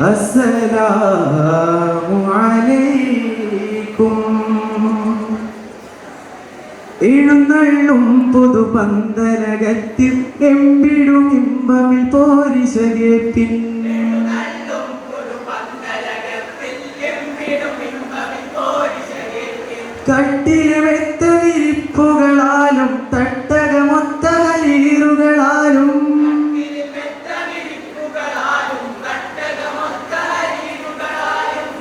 അസ്സലാമു അലൈക്കും. എഴുന്നള്ളും പുതുപന്തരകത്തിൽ എമ്പിടും ഇമ്പമിൽ പോരിശകേപ്പിൻ കട്ടിലുമെത്ത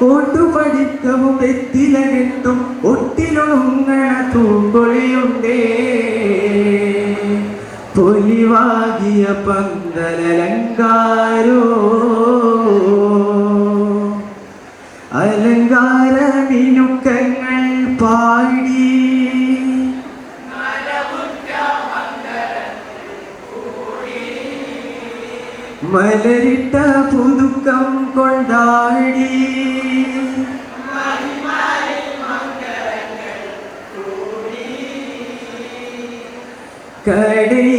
കോട്ടുപടിക്കവും എത്തിലകെട്ടും ഒട്ടിലൊണുങ്ങണ തൂങ്കൊളിയുണ്ടേ പൊലിവാകിയ പന്തലലങ്കാരോ. മലരിട്ട പുതുക്കം കൊണ്ടാടി. കടൈ കടി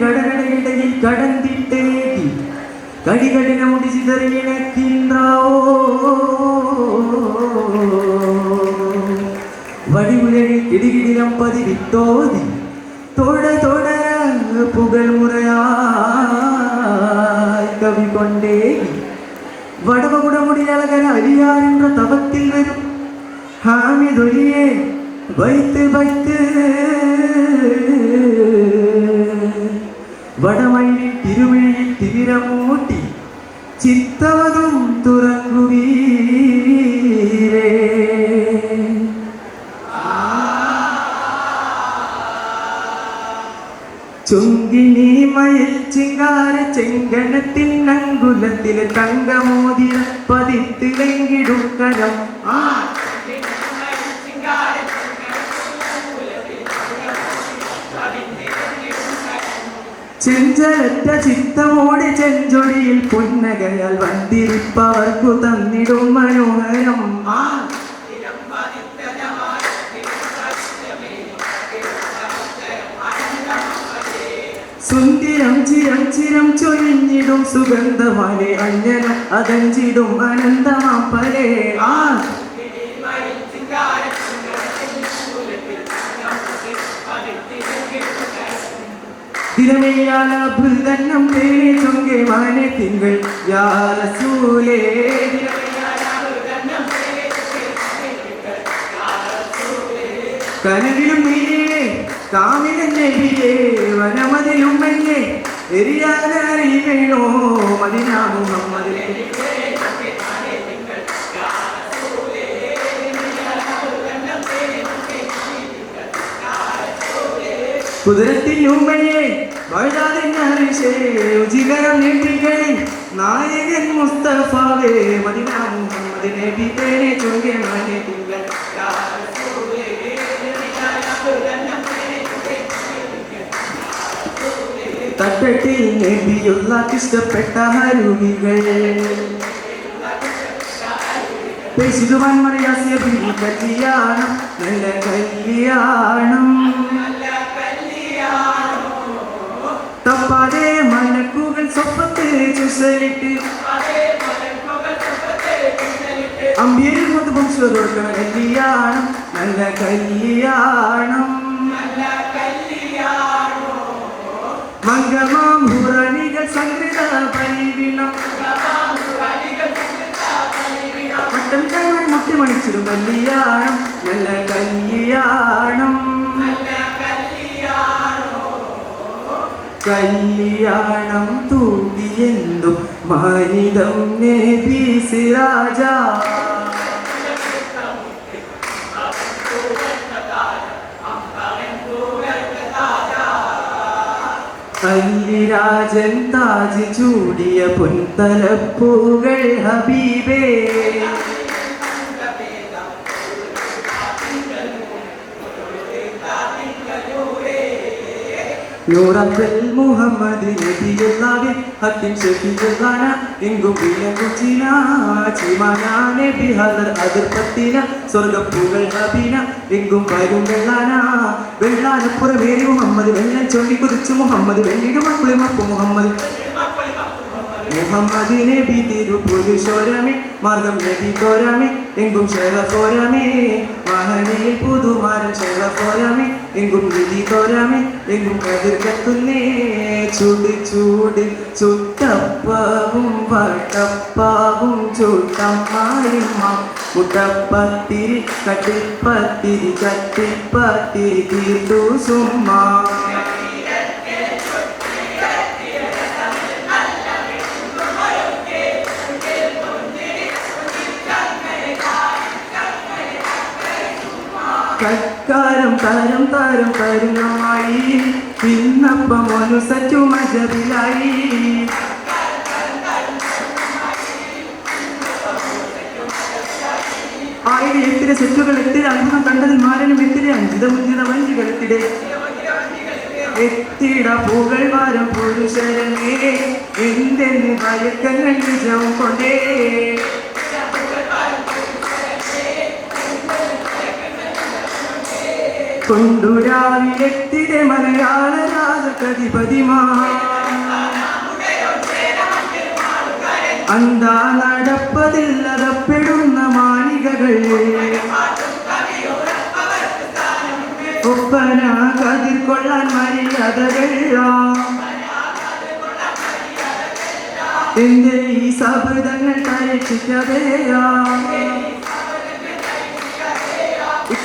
കടകടയിടയിൽ കടന്തിട്ടേകി കടികടിന മുടിച്ചിതറിയിണക്കിന്നാവോ വടിമുഴകിൽ കിടികിടിനം പതിവിത്തോതി கவி கொண்டே வடவகுடமுடியழகன் அறியார் என்ற தவத்தில் வரும். ஹாமிதொழியே வைத்து வைத்து. வடமயிலின் திருவிழியில் திவிரமூட்டி சித்தவத ചുങ്കിനി മയിൽ ചിങ്കാര ചെങ്കണത്തിൽ അങ്കുലത്തിലെ തങ്കമോതിര പതിത്തിലെങ്കിടും കരം. ആ. ചെഞ്ചലറ്റ ചിത്തമോടെ ചെഞ്ചൊടിയിൽ പൊന്നകയാൽ വന്തിരിപ്പവർക്കു തന്നിടും മനോഹരം. ആ. സുന്ദരം ചിരം ചിരം ചൊരിഞ്ഞിടും സുഗന്ധമാലെ അഞ്ജനം അതഞ്ചിടും അനന്തമാപ്പലേ. ആ. ദിനമേയാല ഭൃതന്നം തേനെ ചൊങ്കെ മാനെ തിങ്കൾ യാലസൂലേ. കനവിലും നീയേ കാമിലും നബിയേ വനമതിലും മഞ്ഞേ എരിയാനറിവേണോ മദിനാ മുഹമ്മദിലെ കുതിരത്തിനുമ്മയെ വഴുതാതിരിശേ രുചികരം നീട്ടികളെ നായകൻ മുസ്തഫാവേ മദിനാ മുഹമ്മദ് നബി പേരെ ചൊങ്കെ മാനെ തിങ്കൾ തട്ടട്ടിൽ നേടിയുള്ള ഇഷ്ടപ്പെട്ട അരുവികൾ തപ്പാതെ മലക്കുകൾ സ്വപ്നത്തെ ചുസലിട്ട് അമ്പിയിൽ കൊണ്ട് വംശം കൊടുക്കണ കല്യാണം നല്ല കല്യാണം മംഗമാം ഹുറണികൾ സംഗീത പരിവിണം മട്ടം ചായ മുട്ടി മണിച്ചിടും കല്യാണം നല്ല കല്യാണം കല്യാണം തൂകിയെന്തും മാനിതം നേബി സിരാജ അല്ലിരാജൻ താജ് ചൂടിയ പുൻതലപ്പൂകൾ ഹബീബേ. നൂറബ്ദൽ മുഹമ്മദ് നബിയുള്ളാവി ഹക്കിം ഷഫീഖാന എങ്കും വിലങ്ങും ചീന ചീമാനാനെ ബിഹാദർ അതിർപ്പത്തിന സ്വർഗപ്പൂകൾ ഹബീന എങ്കും വരും വെള്ളാന വെള്ളാനപ്പുറമേറി മുഹമ്മദ് വെള്ളം ചൊല്ലി മുഹമ്മദ് വെള്ളിടും മക്കുളിമപ്പു മുഹമ്മദ്. മുഹമ്മദിനെ ബിതിരു പുരുഷോരമേ മാർഗം ലഭിക്കോരമേ എങ്കും ഷെറഫോരമേ മഹനിയിൽ പുതുമാരൻ ഷെറഫോരമേ എങ്കും വിധി തോരമേ എങ്കും കതിർക്കത്തുന്നേ ചൂട് ചൂട് ചുട്ടപ്പവും വട്ടപ്പാവും ചുട്ടമ്മാരിമ്മ മുട്ടപ്പത്തിരി കട്ടിപ്പത്തിരി കട്ടിപ്പത്തിരി തീർത്തു സുമ്മാ. കക്കാരം താരം താരം തരുണമായി പിന്നപ്പം അനുസച്ചു മജബിലായി ആയിരം എത്തിരെ സെറ്റുകൾ എത്തിരെ അത്ഭുതം കണ്ടതിൽ മാരനും എത്തിരെ അഞ്ചിതമുഞ്ചിത വഞ്ചികളെത്തിടെ എത്തിടെ പൂകൾ വാരം പുരുഷരമേ എന്തെന്ന് ഭയക്കങ്ങൾ നിജവും കൊണ്ടേ. കൊണ്ടുരാവിലെത്തിടെ മലയാള രാജകതിപതിമാ അന്താ നടപ്പതില്ലതപ്പെടുന്ന മാളികകൾ ഒപ്പന കതിർ കൊള്ളാൻ മര്യാദകൾ എന്റെ ഈ സബൃതങ്ങൾ പരീക്ഷിക്കതേയാ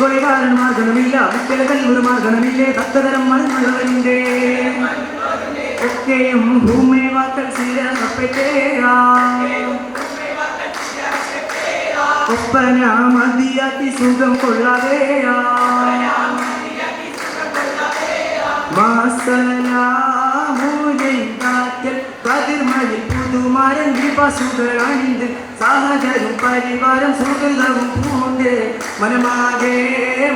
കാരണം മാർഗണമില്ല മുക്കലകൾ ഒരു മാർഗണമില്ലേ തത്തതരം മൺമുള്ളവരിന്റെ ഒക്കെയും ഭൂമി വാക്കൽ സ്ഥിരപ്പെട്ടേയാ ഒപ്പന മതിയാക്കി സുഖം மூலை காத்தில் கதிர்மதி புதுமரன் பசுகள் அணிந்து சகஜரும் பரிவாரம் சுகதரும் பூண்டு மனமாகே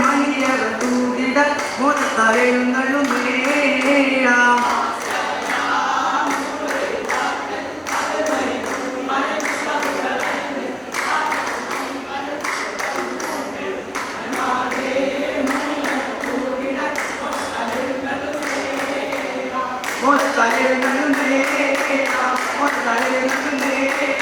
மணியர் தூவிட முகத்தலையும் 나의 눈에 아빠 나의 눈에.